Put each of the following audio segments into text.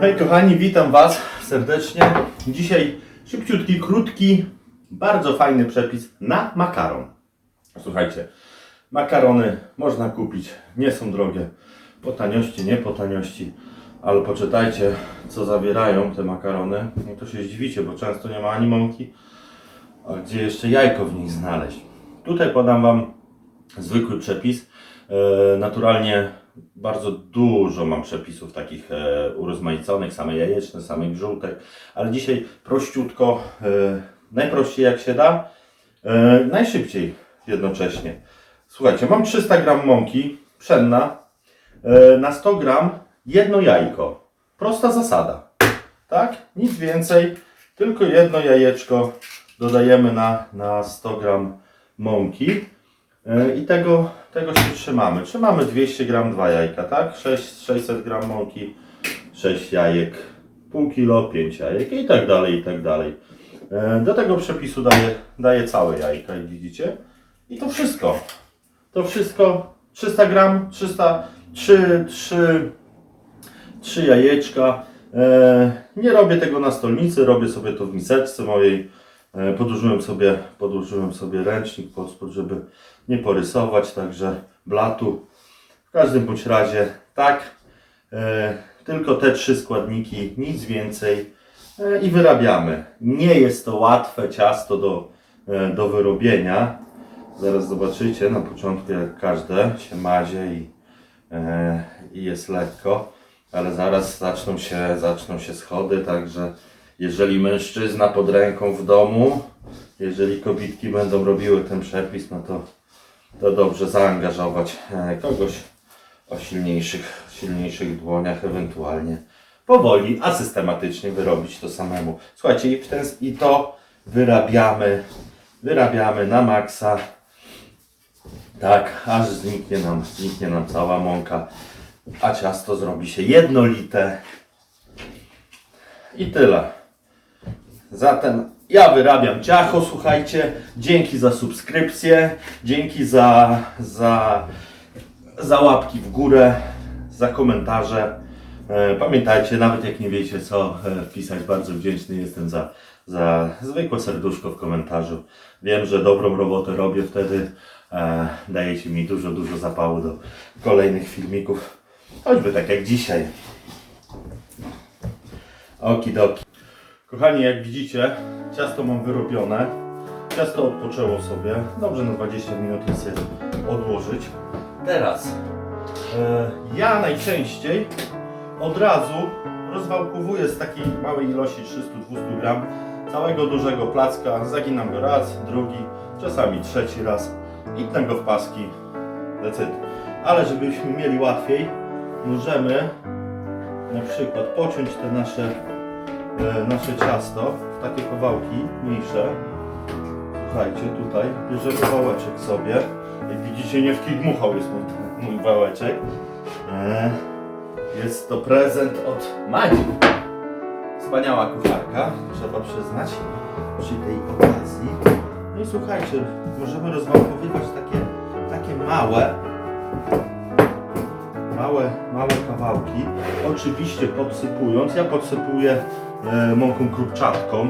Hej kochani, witam Was serdecznie. Dzisiaj szybciutki, krótki, bardzo fajny przepis na makaron. Słuchajcie, makarony można kupić, nie są drogie. Po taniości, nie po taniości, ale poczytajcie, co zawierają te makarony. No to się zdziwicie, bo często nie ma ani mąki, a gdzie jeszcze jajko w nich znaleźć. Tutaj podam Wam zwykły przepis. E, naturalnie bardzo dużo mam przepisów takich e, urozmaiconych, same jajeczne, samych żółtek, ale dzisiaj prościutko, e, najprościej jak się da, e, najszybciej jednocześnie. Słuchajcie, mam 300 gram mąki pszenna, na 100 gram jedno jajko. Prosta zasada, tak? Nic więcej, tylko jedno jajeczko dodajemy na, na 100 gram mąki. E, I tego, tego się trzymamy. Trzymamy 200 gram, 2 jajka, tak? 6, 600 gram mąki, 6 jajek, pół kilo, 5 jajek i tak dalej, i tak dalej. E, Do tego przepisu daję, daję całe jajka, jak widzicie. I to wszystko. To wszystko 300 gram, 300, 3, 3, 3 jajeczka. E, Nie robię tego na stolnicy, robię sobie to w miseczce mojej. Podłożyłem sobie, podłożyłem sobie ręcznik żeby nie porysować, także blatu. W każdym bądź razie tak, e, tylko te trzy składniki, nic więcej e, i wyrabiamy. Nie jest to łatwe ciasto do, e, do wyrobienia. Zaraz zobaczycie, na początku jak każde się mazie i, e, i jest lekko, ale zaraz zaczną się, zaczną się schody, także jeżeli mężczyzna pod ręką w domu, jeżeli kobitki będą robiły ten przepis, no to, to dobrze zaangażować e, kogoś o silniejszych, silniejszych dłoniach, ewentualnie powoli, a systematycznie wyrobić to samemu. Słuchajcie, i, w ten, i to wyrabiamy, wyrabiamy na maksa, tak, aż zniknie nam, zniknie nam cała mąka, a ciasto zrobi się jednolite i tyle. Zatem ja wyrabiam ciacho, słuchajcie. Dzięki za subskrypcję, dzięki za, za, za łapki w górę, za komentarze. E, Pamiętajcie, nawet jak nie wiecie co e, wpisać, bardzo wdzięczny jestem za, za zwykłe serduszko w komentarzu. Wiem, że dobrą robotę robię wtedy. E, dajecie mi dużo, dużo zapału do kolejnych filmików. Choćby tak jak dzisiaj. Okidoki. Kochani, jak widzicie, ciasto mam wyrobione. Ciasto odpoczęło sobie. Dobrze na 20 minut jest je odłożyć. Teraz e, ja najczęściej od razu rozwałkowuję z takiej małej ilości 300-200 gram całego dużego placka. Zaginam go raz, drugi, czasami trzeci raz i tnę go w paski. Decyd. Ale żebyśmy mieli łatwiej, możemy na przykład pociąć te nasze nasze ciasto w takie kawałki mniejsze. Słuchajcie, tutaj bierzemy wałeczek sobie. Jak widzicie, nie w kij dmuchał jest mój, mój wałeczek. E, jest to prezent od Madzi. Wspaniała kucharka, trzeba przyznać, przy tej okazji. No i słuchajcie, możemy rozwałkowywać takie, takie małe, małe, małe kawałki. Oczywiście podsypując, ja podsypuję e, mąką krupczatką.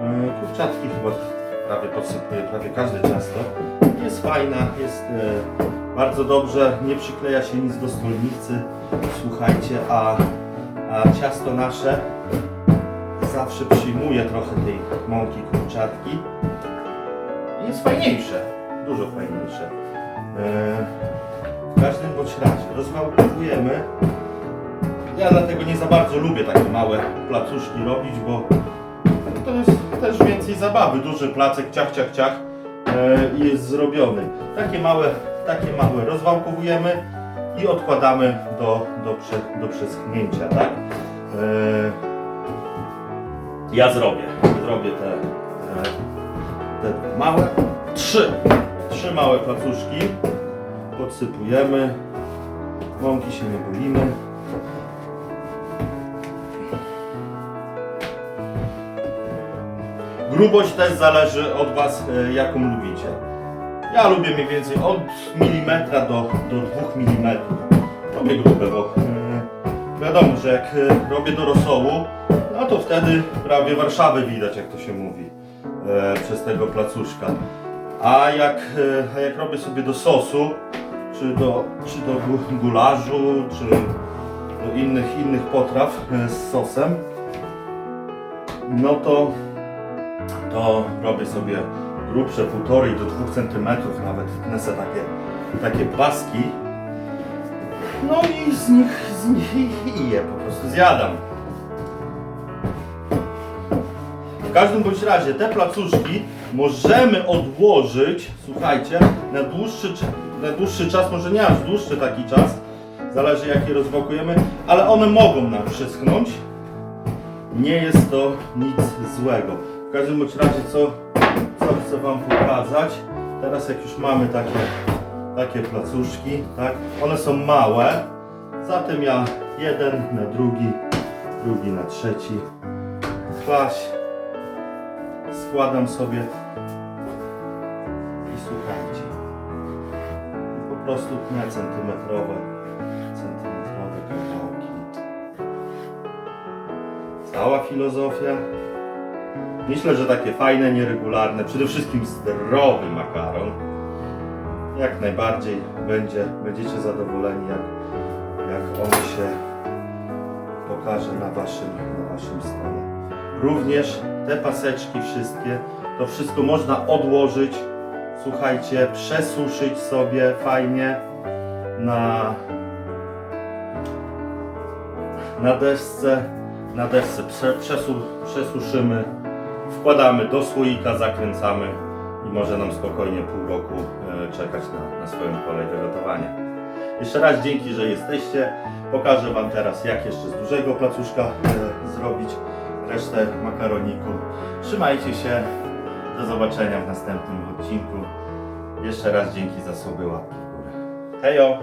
E, krupczatki chyba prawie podsypuję, prawie każde ciasto. Jest fajna, jest e, bardzo dobrze, nie przykleja się nic do stolnicy. Słuchajcie, a, a ciasto nasze zawsze przyjmuje trochę tej mąki krupczatki. Jest fajniejsze, dużo fajniejsze. E, w każdym bądź razie rozwałkowujemy. Ja dlatego nie za bardzo lubię takie małe placuszki robić, bo to jest też więcej zabawy. Duży placek, ciach, ciach, ciach e, jest zrobiony. Takie małe, takie małe rozwałkowujemy i odkładamy do, do, prze, do przeschnięcia, tak? E, ja zrobię, zrobię te, te, te małe, trzy, trzy małe placuszki podsypujemy. Mąki się nie bolimy. Grubość też zależy od Was, e, jaką lubicie. Ja lubię mniej więcej od milimetra do, do 2 mm. Lubię grube, bo e, wiadomo, że jak e, robię do rosołu, no to wtedy prawie Warszawę widać, jak to się mówi, przez tego placuszka. A jak, jak robię sobie do sosu, czy do, czy do gu- gularzu, czy do innych, innych potraw e, z sosem, no to, to robię sobie grubsze, półtorej do dwóch centymetrów nawet, wknę takie, takie paski, no i z nich, z nich je po prostu zjadam. W każdym bądź razie te placuszki możemy odłożyć, słuchajcie, na dłuższy, cz- na dłuższy czas, może nie aż dłuższy taki czas, zależy jak je rozwałkujemy, ale one mogą nam przyschnąć. Nie jest to nic złego. W każdym bądź razie co, co chcę Wam pokazać, teraz jak już mamy takie, takie placuszki, tak, one są małe, zatem ja jeden na drugi, drugi na trzeci, klaś, składam sobie prostu tnę centymetrowe, centymetrowe kawałki. Cała filozofia. Myślę, że takie fajne, nieregularne, przede wszystkim zdrowy makaron. Jak najbardziej będzie, będziecie zadowoleni, jak, jak on się pokaże na waszym, na waszym stole. Również te paseczki wszystkie, to wszystko można odłożyć, słuchajcie, przesuszyć sobie fajnie na, na desce, na desce prze, przesu, przesuszymy, wkładamy do słoika, zakręcamy i może nam spokojnie pół roku e, czekać na, na swoją kolej do gotowania. Jeszcze raz dzięki, że jesteście. Pokażę Wam teraz, jak jeszcze z dużego placuszka e, zrobić resztę makaroniku. Trzymajcie się. Do zobaczenia w następnym odcinku. Jeszcze raz dzięki za suby łapki w górę. Hejo!